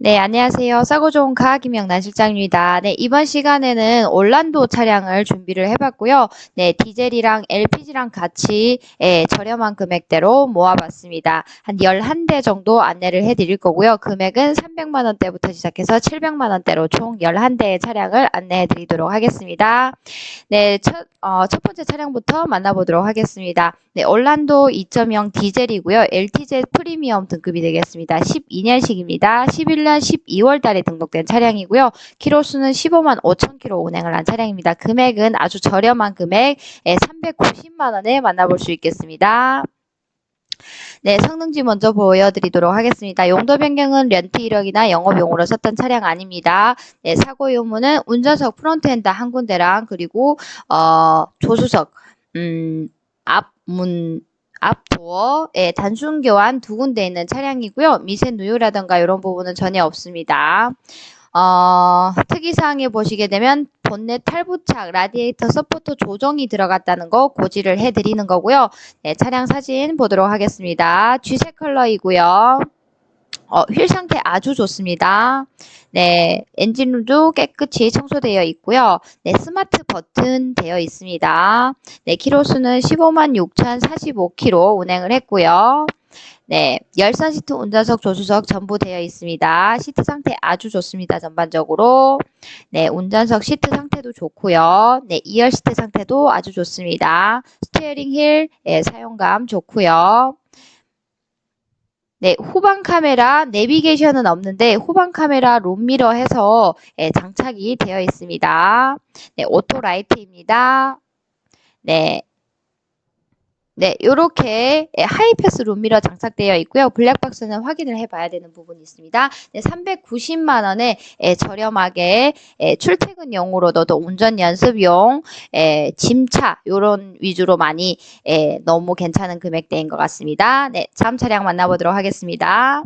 네, 안녕하세요. 싸고 좋은 카 김영란 실장입니다. 네, 이번 시간에는 올란도 차량을 준비를 해봤고요. 네, 디젤이랑 LPG랑 같이 예, 저렴한 금액대로 모아봤습니다. 한 11대 정도 안내를 해드릴 거고요. 금액은 300만 원대부터 시작해서 700만 원대로 총 11대의 차량을 안내해 드리도록 하겠습니다. 네, 첫, 어, 첫 번째 차량부터 만나보도록 하겠습니다. 네, 올란도 2.0 디젤이고요. LTZ 프리미엄 등급이 되겠습니다. 12년식입니다. 11년 12월 달에 등록된 차량이고요. 키로수는 15만 5천 킬로 운행을 한 차량입니다. 금액은 아주 저렴한 금액 390만 원에 만나볼 수 있겠습니다. 네, 성능지 먼저 보여드리도록 하겠습니다. 용도 변경은 렌트 이력이나 영업용으로 썼던 차량 아닙니다. 네, 사고 유무는 운전석 프론트엔드 한 군데랑 그리고 어, 조수석 음, 앞문 앞도어 예, 단순 교환 두 군데 있는 차량이고요. 미세 누유라든가 이런 부분은 전혀 없습니다. 어, 특이사항에 보시게 되면 본넷 탈부착, 라디에이터 서포터 조정이 들어갔다는 거 고지를 해드리는 거고요. 네, 차량 사진 보도록 하겠습니다. 쥐색 컬러이고요. 어, 휠 상태 아주 좋습니다. 네, 엔진룸도 깨끗이 청소되어 있고요. 네, 스마트 버튼 되어 있습니다. 네, 키로수는 15만 6,045km 운행을 했고요. 네, 열선 시트, 운전석, 조수석 전부 되어 있습니다. 시트 상태 아주 좋습니다. 전반적으로. 네, 운전석 시트 상태도 좋고요. 네, 2열 시트 상태도 아주 좋습니다. 스티어링 힐 네, 사용감 좋고요. 네, 후방 카메라 내비게이션은 없는데 후방 카메라 롬미러 해서 예, 장착이 되어 있습니다. 네, 오토 라이트입니다. 네. 네, 요렇게 예, 하이패스 룸미러 장착되어 있고요. 블랙박스는 확인을 해봐야 되는 부분이 있습니다. 네, 390만 원에 예, 저렴하게 예, 출퇴근용으로 너도 운전 연습용 예, 짐차 요런 위주로 많이 예, 너무 괜찮은 금액대인 것 같습니다. 네, 다음 차량 만나보도록 하겠습니다.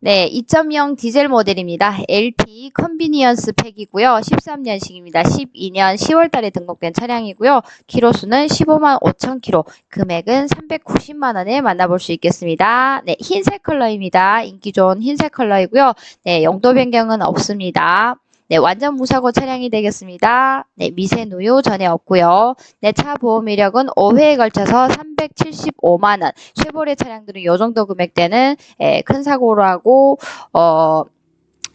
네, 2.0 디젤 모델입니다. LT 컨비니언스 팩이고요. 13년식입니다. 12년 10월 달에 등록된 차량이고요. 키로수는 15만 5천 킬로, 금액은 390만 원에 만나볼 수 있겠습니다. 네, 흰색 컬러입니다. 인기 좋은 흰색 컬러이고요. 네, 용도 변경은 없습니다. 네, 완전 무사고 차량이 되겠습니다. 네, 미세 누유 전에 없고요. 네, 차 보험 이력은 5회에 걸쳐서 375만 원. 쉐보레 차량들은 이 정도 금액대는 예, 큰 사고라고 어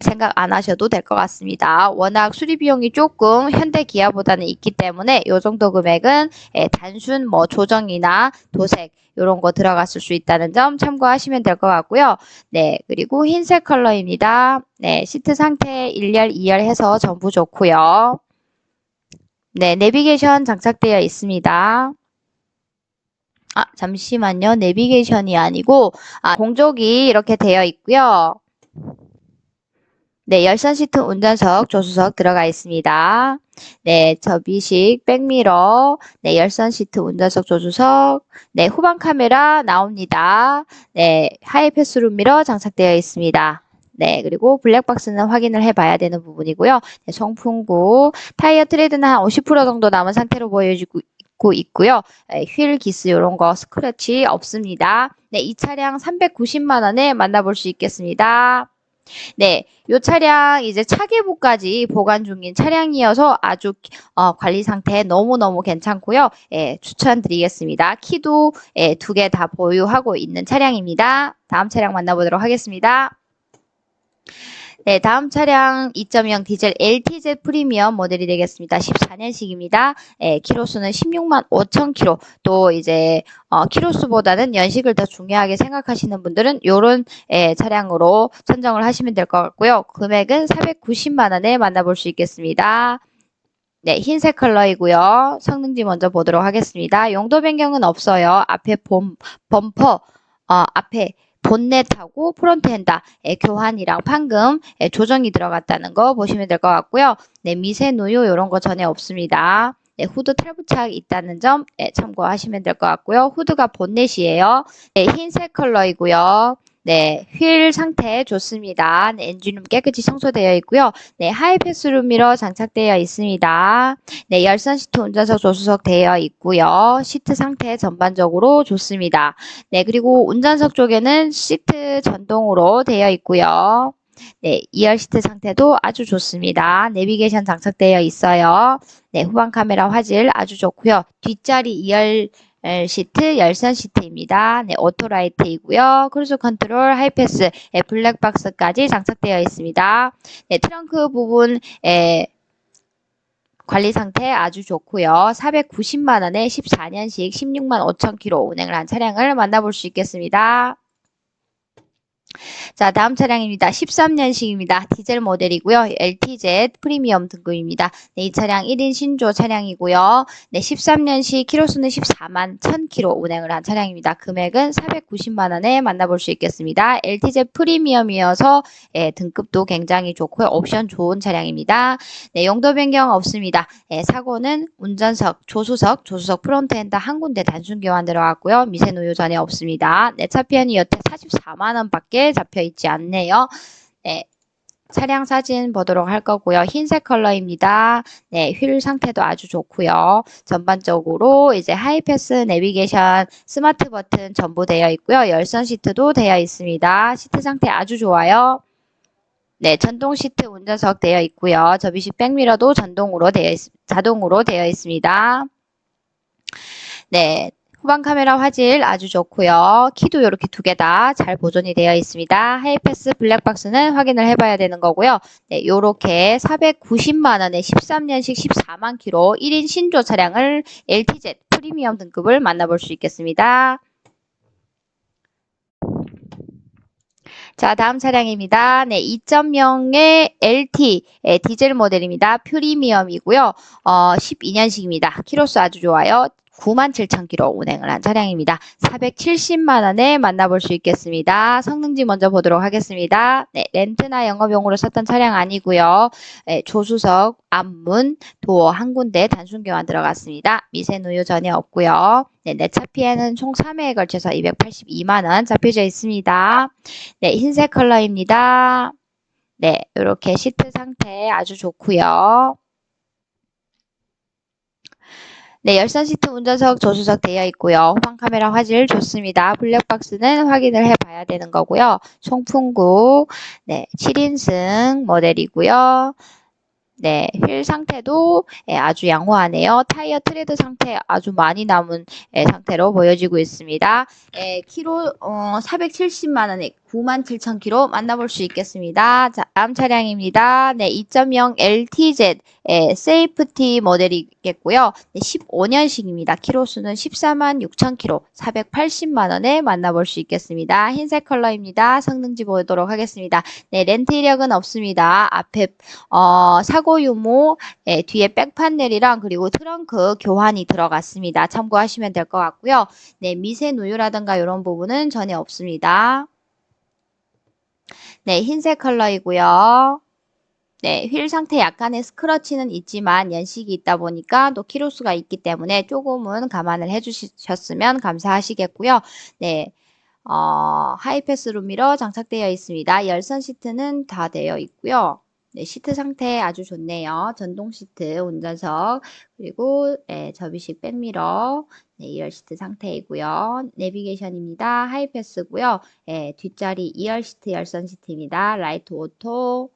생각 안 하셔도 될 것 같습니다. 워낙 수리 비용이 조금 현대 기아보다는 있기 때문에 이 정도 금액은 예, 단순 뭐 조정이나 도색 이런 거 들어갔을 수 있다는 점 참고하시면 될 것 같고요. 네, 그리고 흰색 컬러입니다. 네, 시트 상태 1열, 2열 해서 전부 좋고요. 네, 내비게이션 장착되어 있습니다. 아, 잠시만요. 내비게이션이 아니고, 아, 공족이 이렇게 되어 있고요. 네, 열선 시트 운전석, 조수석 들어가 있습니다. 네, 접이식 백미러, 네, 열선 시트 운전석, 조수석, 네, 후방 카메라 나옵니다. 네, 하이 패스룸 미러 장착되어 있습니다. 네, 그리고 블랙박스는 확인을 해봐야 되는 부분이고요. 네, 송풍구, 타이어 트레드는 한 50% 정도 남은 상태로 보여지고 있고요. 네, 휠 기스 이런 거 스크래치 없습니다. 네, 이 차량 390만 원에 만나볼 수 있겠습니다. 네, 이 차량 이제 차계부까지 보관 중인 차량이어서 아주 어, 관리 상태 너무너무 괜찮고요. 예, 추천드리겠습니다. 키도 예, 두 개 다 보유하고 있는 차량입니다. 다음 차량 만나보도록 하겠습니다. 네, 다음 차량 2.0 디젤 LTZ 프리미엄 모델이 되겠습니다. 14년식입니다. 예, 키로수는 16만 5천 킬로. 또 이제 어, 키로수보다는 연식을 더 중요하게 생각하시는 분들은 이런 예, 차량으로 선정을 하시면 될 것 같고요. 금액은 490만 원에 만나볼 수 있겠습니다. 네, 흰색 컬러이고요. 성능지 먼저 보도록 하겠습니다. 용도 변경은 없어요. 앞에 봄, 범퍼, 어, 앞에 본넷하고 프론트엔다 교환이랑 판금 조정이 들어갔다는 거 보시면 될 것 같고요. 네, 미세 누유 이런 거 전혀 없습니다. 네, 후드 탈부착 있다는 점 네, 참고하시면 될 것 같고요. 후드가 본넷이에요. 네, 흰색 컬러이고요. 네, 휠 상태 좋습니다. 네, 엔진룸 깨끗이 청소되어 있고요. 네, 하이패스룸 미러 장착되어 있습니다. 네, 열선 시트 운전석 조수석 되어 있고요. 시트 상태 전반적으로 좋습니다. 네, 그리고 운전석 쪽에는 시트 전동으로 되어 있고요. 네, 2열 시트 상태도 아주 좋습니다. 내비게이션 장착되어 있어요. 네, 후방 카메라 화질 아주 좋고요. 뒷자리 2열 시트 열선 시트입니다. 네, 오토라이트이고요. 크루즈 컨트롤, 하이패스, 예, 블랙박스까지 장착되어 있습니다. 네, 트렁크 부분 에, 관리 상태 아주 좋고요. 490만 원에 14년식 16만 5천 킬로 운행을 한 차량을 만나볼 수 있겠습니다. 자, 다음 차량입니다. 13년식입니다. 디젤 모델이고요. LTZ 프리미엄 등급입니다. 네, 이 차량 1인 신조 차량이고요. 네, 13년식 키로수는 14만 1000km 운행을 한 차량입니다. 금액은 490만 원에 만나볼 수 있겠습니다. LTZ 프리미엄이어서 예, 등급도 굉장히 좋고요. 옵션 좋은 차량입니다. 네, 용도 변경 없습니다. 예, 사고는 운전석, 조수석, 조수석 프론트엔드 한 군데 단순 교환 들어갔고요. 미세 노유 전혀 없습니다. 네, 차 피안이 여태 44만 원밖에 잡혀 있지 않네요. 네. 차량 사진 보도록 할 거고요. 흰색 컬러입니다. 네, 휠 상태도 아주 좋고요. 전반적으로 이제 하이패스 내비게이션 스마트 버튼 전부 되어 있고요. 열선 시트도 되어 있습니다. 시트 상태 아주 좋아요. 네, 전동 시트 운전석 되어 있고요. 접이식 백미러도 전동으로 되어 있, 자동으로 되어 있습니다. 네, 후방 카메라 화질 아주 좋고요. 키도 이렇게 두 개 다 잘 보존이 되어 있습니다. 하이패스 블랙박스는 확인을 해봐야 되는 거고요. 네, 이렇게 490만 원에 13년식 14만 킬로 1인 신조 차량을 LTZ 프리미엄 등급을 만나볼 수 있겠습니다. 자, 다음 차량입니다. 네, 2.0의 LT 예, 디젤 모델입니다. 프리미엄이고요. 어, 12년식입니다. 키로수 아주 좋아요. 97,000km 운행을 한 차량입니다. 470만 원에 만나볼 수 있겠습니다. 성능지 먼저 보도록 하겠습니다. 네, 렌트나 영업용으로 썼던 차량 아니고요. 네, 조수석, 앞문, 도어 한 군데 단순 교환 들어갔습니다. 미세 누 유 전혀 없고요. 네, 내차 피해는 총 3회에 걸쳐서 282만 원 잡혀져 있습니다. 네, 흰색 컬러입니다. 네, 이렇게 시트 상태 아주 좋고요. 네, 열선 시트 운전석 조수석 되어 있고요. 후방 카메라 화질 좋습니다. 블랙박스는 확인을 해봐야 되는 거고요. 송풍구, 네, 7인승 모델이고요. 네, 휠 상태도 예, 아주 양호하네요. 타이어 트레드 상태 아주 많이 남은 예, 상태로 보여지고 있습니다. 예, 키로 어, 470만 원에 97,000km 만나볼 수 있겠습니다. 자, 다음 차량입니다. 네, 2.0 LTZ 예, 세이프티 모델이겠고요. 네, 15년식입니다. 키로수는 14만 6,000km, 480만 원에 만나볼 수 있겠습니다. 흰색 컬러입니다. 성능지 보도록 하겠습니다. 네, 렌트 이력은 없습니다. 앞에 어, 사고 유무, 예, 뒤에 백판넬이랑 그리고 트렁크 교환이 들어갔습니다. 참고하시면 될 것 같고요. 네, 미세 누유라든가 이런 부분은 전혀 없습니다. 네, 흰색 컬러이고요. 네, 휠 상태 약간의 스크러치는 있지만 연식이 있다 보니까 또 키로수가 있기 때문에 조금은 감안을 해주셨으면 감사하시겠고요. 네, 어, 하이패스 룸미러 장착되어 있습니다. 열선 시트는 다 되어 있고요. 네, 시트 상태 아주 좋네요. 전동 시트 운전석 그리고 네, 접이식 백미러 네, 2열 시트 상태이고요. 내비게이션입니다. 하이패스고요. 네, 뒷자리 2열 시트 열선 시트입니다. 라이트 오토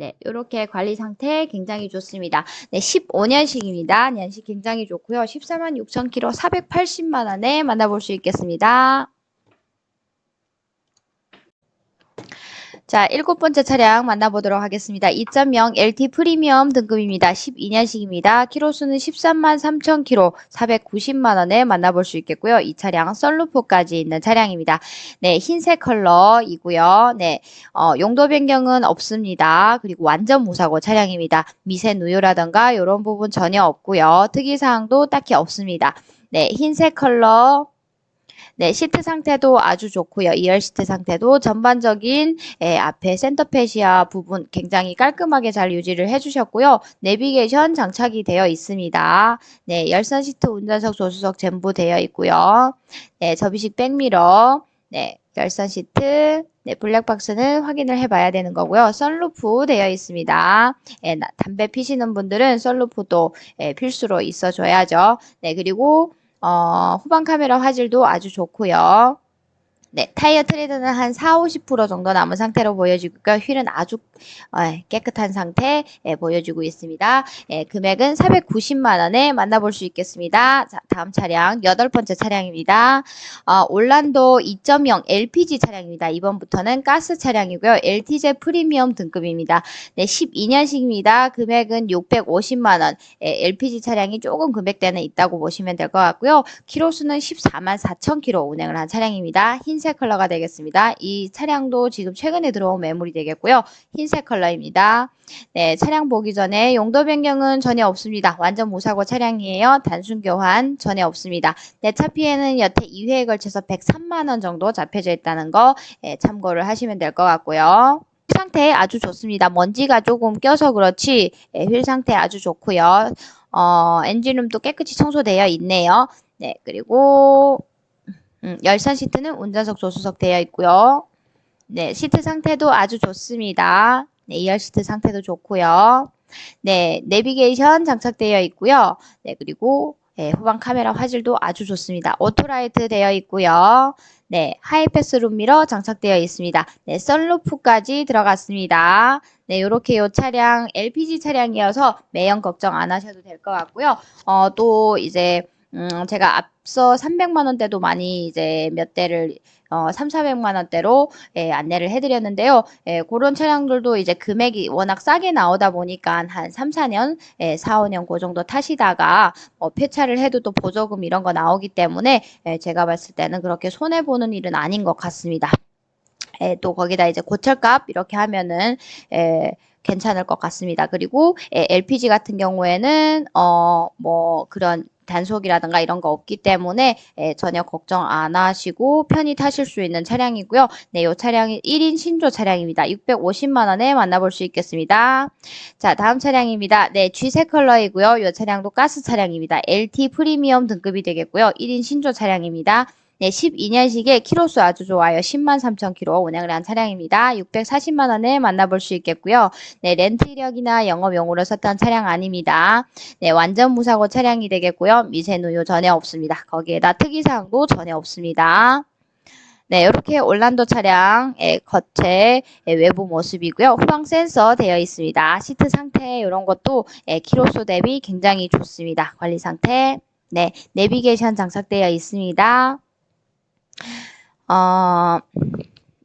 네, 이렇게 관리 상태 굉장히 좋습니다. 네, 15년식입니다. 년식 굉장히 좋고요. 14만 6천 킬로 480만 원에 만나볼 수 있겠습니다. 자, 일곱 번째 차량 만나보도록 하겠습니다. 2.0 LT 프리미엄 등급입니다. 12년식입니다. 키로수는 13만 3천 킬로 490만 원에 만나볼 수 있겠고요. 이 차량 썰루프까지 있는 차량입니다. 네, 흰색 컬러이고요. 네, 어, 용도 변경은 없습니다. 그리고 완전 무사고 차량입니다. 미세 누유라던가 이런 부분 전혀 없고요. 특이사항도 딱히 없습니다. 네, 흰색 컬러 네, 시트 상태도 아주 좋고요. 2열 시트 상태도 전반적인 예, 앞에 센터페시아 부분 굉장히 깔끔하게 잘 유지를 해주셨고요. 내비게이션 장착이 되어 있습니다. 네, 열선 시트 운전석 조수석 전부 되어 있고요. 네, 접이식 백미러 네, 열선 시트, 네, 블랙박스는 확인을 해봐야 되는 거고요. 썬루프 되어 있습니다. 예, 나- 담배 피시는 분들은 썬루프도 예, 필수로 있어줘야죠. 네, 그리고 어, 후방 카메라 화질도 아주 좋고요. 네, 타이어 트레드는 한 4, 50% 정도 남은 상태로 보여지고요. 휠은 아주 어, 깨끗한 상태 예, 보여주고 있습니다. 예, 금액은 490만 원에 만나볼 수 있겠습니다. 자, 다음 차량 여덟 번째 차량입니다. 어, 올란도 2.0 LPG 차량입니다. 이번부터는 가스 차량이고요. LTZ 프리미엄 등급입니다. 네, 12년식입니다. 금액은 650만 원. 예, LPG 차량이 조금 금액대는 있다고 보시면 될 것 같고요. 키로수는 14만 4천 킬로 운행을 한 차량입니다. 흰색 컬러가 되겠습니다. 이 차량도 지금 최근에 들어온 매물이 되겠고요. 흰색 컬러입니다. 네, 차량 보기 전에 용도 변경은 전혀 없습니다. 완전 무사고 차량이에요. 단순 교환 전혀 없습니다. 내 차 피해는 여태 2회에 걸쳐서 103만 원 정도 잡혀져 있다는 거 예, 참고를 하시면 될 것 같고요. 휠 상태 아주 좋습니다. 먼지가 조금 껴서 그렇지 예, 휠 상태 아주 좋고요. 어, 엔진룸도 깨끗이 청소되어 있네요. 네, 그리고 음, 열선 시트는 운전석 조수석 되어 있고요. 네, 시트 상태도 아주 좋습니다. 네, 2열 시트 상태도 좋고요. 네, 내비게이션 장착되어 있고요. 네, 그리고 네, 후방 카메라 화질도 아주 좋습니다. 오토라이트 되어 있고요. 네, 하이패스 룸미러 장착되어 있습니다. 네, 썬루프까지 들어갔습니다. 네, 요렇게 요 차량 LPG 차량이어서 매연 걱정 안 하셔도 될 것 같고요. 어, 또 이제 음, 제가 앞서 300만 원대도 많이 이제 몇 대를 어, 3, 400만 원대로 예, 안내를 해드렸는데요. 예, 그런 차량들도 이제 금액이 워낙 싸게 나오다 보니까 한 3, 4년, 예, 4, 5년 그 정도 타시다가 뭐 폐차를 해도 또 보조금 이런 거 나오기 때문에 예, 제가 봤을 때는 그렇게 손해 보는 일은 아닌 것 같습니다. 예, 또 거기다 이제 고철값 이렇게 하면은 예, 괜찮을 것 같습니다. 그리고 예, LPG 같은 경우에는 어 뭐 그런 단속이라든가 이런 거 없기 때문에 예, 전혀 걱정 안 하시고 편히 타실 수 있는 차량이고요. 네, 이 차량이 1인 신조 차량입니다. 650만 원에 만나볼 수 있겠습니다. 자, 다음 차량입니다. 네, G색 컬러이고요. 이 차량도 가스 차량입니다. LT 프리미엄 등급이 되겠고요. 1인 신조 차량입니다. 네, 12년식에 키로수 아주 좋아요. 10만 3천 킬로 운행을 한 차량입니다. 640만 원에 만나볼 수 있겠고요. 네, 렌트 이력이나 영업용으로 썼던 차량 아닙니다. 네, 완전 무사고 차량이 되겠고요. 미세 누유 전혀 없습니다. 거기에다 특이사항도 전혀 없습니다. 네, 이렇게 올란도 차량의 겉에 외부 모습이고요. 후방 센서 되어 있습니다. 시트 상태 이런 것도 예, 키로수 대비 굉장히 좋습니다. 관리 상태. 네, 내비게이션 장착되어 있습니다. 어,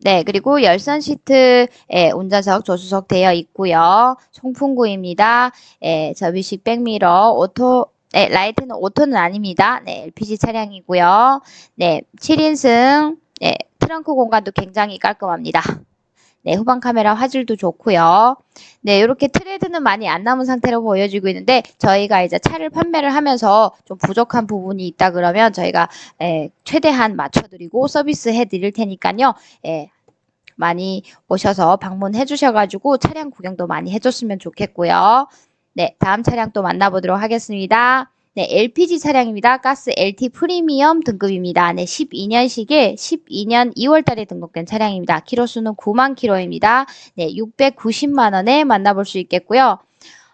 네, 그리고 열선 시트에 운전석, 조수석 되어 있고요. 송풍구입니다. 예, 접이식 백미러, 오토, 네, 라이트는 오토는 아닙니다. 네, LPG 차량이고요. 네, 7인승, 네, 트렁크 공간도 굉장히 깔끔합니다. 네, 후방 카메라 화질도 좋고요. 네, 이렇게 트레드는 많이 안 남은 상태로 보여지고 있는데 저희가 이제 차를 판매를 하면서 좀 부족한 부분이 있다 그러면 저희가 예, 최대한 맞춰드리고 서비스 해 드릴 테니까요. 예, 많이 오셔서 방문해 주셔가지고 차량 구경도 많이 해줬으면 좋겠고요. 네, 다음 차량 또 만나보도록 하겠습니다. 네, LPG 차량입니다. 가스 LT 프리미엄 등급입니다. 네, 12년식에 12년 2월 달에 등록된 차량입니다. 키로수는 9만 킬로입니다. 네, 690만 원에 만나볼 수 있겠고요.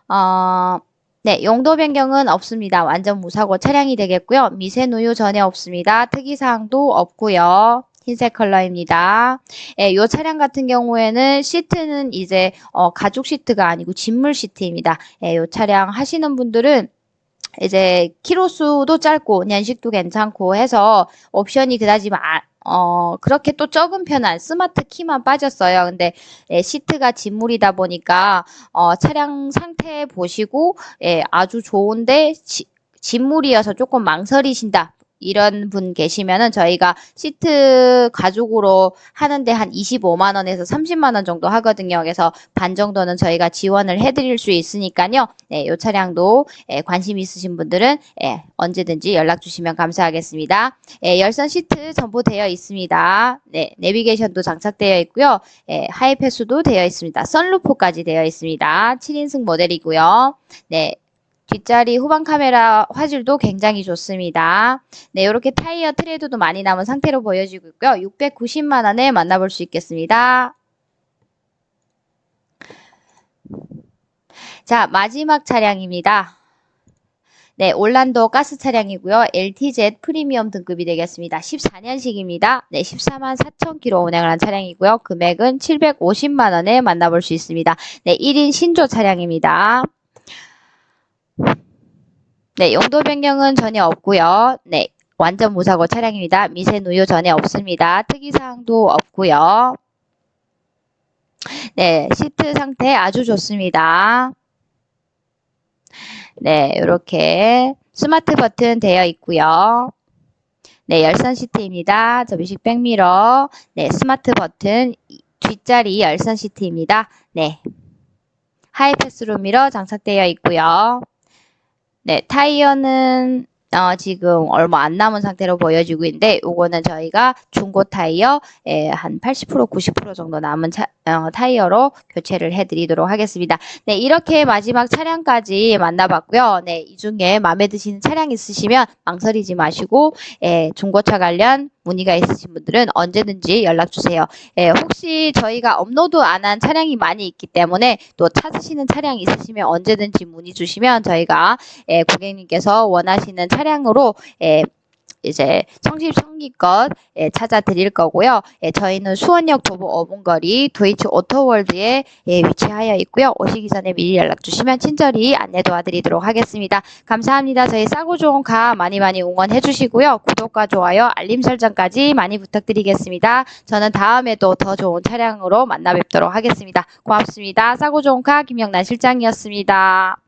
어, 네, 용도 변경은 없습니다. 완전 무사고 차량이 되겠고요. 미세 누유 전혀 없습니다. 특이사항도 없고요. 흰색 컬러입니다. 예, 요 차량 같은 경우에는 시트는 이제 어, 가죽 시트가 아니고 진물 시트입니다. 예, 요 차량 하시는 분들은 이제 키로수도 짧고 연식도 괜찮고 해서 옵션이 그다지 마, 어, 그렇게 또 적은 편한 스마트 키만 빠졌어요. 근데 예, 시트가 진물이다 보니까 어, 차량 상태 보시고 예, 아주 좋은데 지, 진물이어서 조금 망설이신다. 이런 분 계시면은 저희가 시트 가죽으로 하는데 한 25만 원에서 30만 원 정도 하거든요. 그래서 반 정도는 저희가 지원을 해드릴 수 있으니까요. 네, 요 차량도 예, 관심 있으신 분들은 예, 언제든지 연락 주시면 감사하겠습니다. 예, 열선 시트 전부 되어 있습니다. 네, 내비게이션도 장착되어 있고요. 예, 하이패스도 되어 있습니다. 썬루프까지 되어 있습니다. 7인승 모델이고요. 네, 뒷자리 후방 카메라 화질도 굉장히 좋습니다. 네, 이렇게 타이어 트레드도 많이 남은 상태로 보여지고 있고요. 690만 원에 만나볼 수 있겠습니다. 자, 마지막 차량입니다. 네, 올란도 가스 차량이고요. LTZ 프리미엄 등급이 되겠습니다. 14년식입니다. 네, 14만 4천 킬로 운행을 한 차량이고요. 금액은 750만 원에 만나볼 수 있습니다. 네, 1인 신조 차량입니다. 네, 용도 변경은 전혀 없고요. 네, 완전 무사고 차량입니다. 미세 누유 전혀 없습니다. 특이사항도 없고요. 네, 시트 상태 아주 좋습니다. 네, 이렇게 스마트 버튼 되어 있고요. 네, 열선 시트입니다. 접이식 백미러. 네, 스마트 버튼 뒷자리 열선 시트입니다. 네. 하이패스로 미러 장착되어 있고요. 네, 타이어는 어, 지금 얼마 안 남은 상태로 보여지고 있는데 요거는 저희가 중고 타이어 에, 한80% 90% 정도 남은 차, 어, 타이어로 교체를 해드리도록 하겠습니다. 네, 이렇게 마지막 차량까지 만나봤고요. 네, 이 중에 마음에 드시는 차량 있으시면 망설이지 마시고 에, 중고차 관련 문의가 있으신 분들은 언제든지 연락 주세요. 예, 혹시 저희가 업로드 안 한 차량이 많이 있기 때문에 또 찾으시는 차량이 있으시면 언제든지 문의 주시면 저희가 예, 고객님께서 원하시는 차량으로 예, 이제 청집 청기껏 예, 찾아 드릴 거고요. 예, 저희는 수원역 도보 5분 거리 도이치 오토월드에 예, 위치하여 있고요. 오시기 전에 미리 연락 주시면 친절히 안내 도와드리도록 하겠습니다. 감사합니다. 저희 싸고 좋은 가 많이 많이 응원해 주시고요. 구독과 좋아요, 알림 설정까지 많이 부탁드리겠습니다. 저는 다음에도 더 좋은 차량으로 만나 뵙도록 하겠습니다. 고맙습니다. 싸고 좋은 가 김영란 실장이었습니다.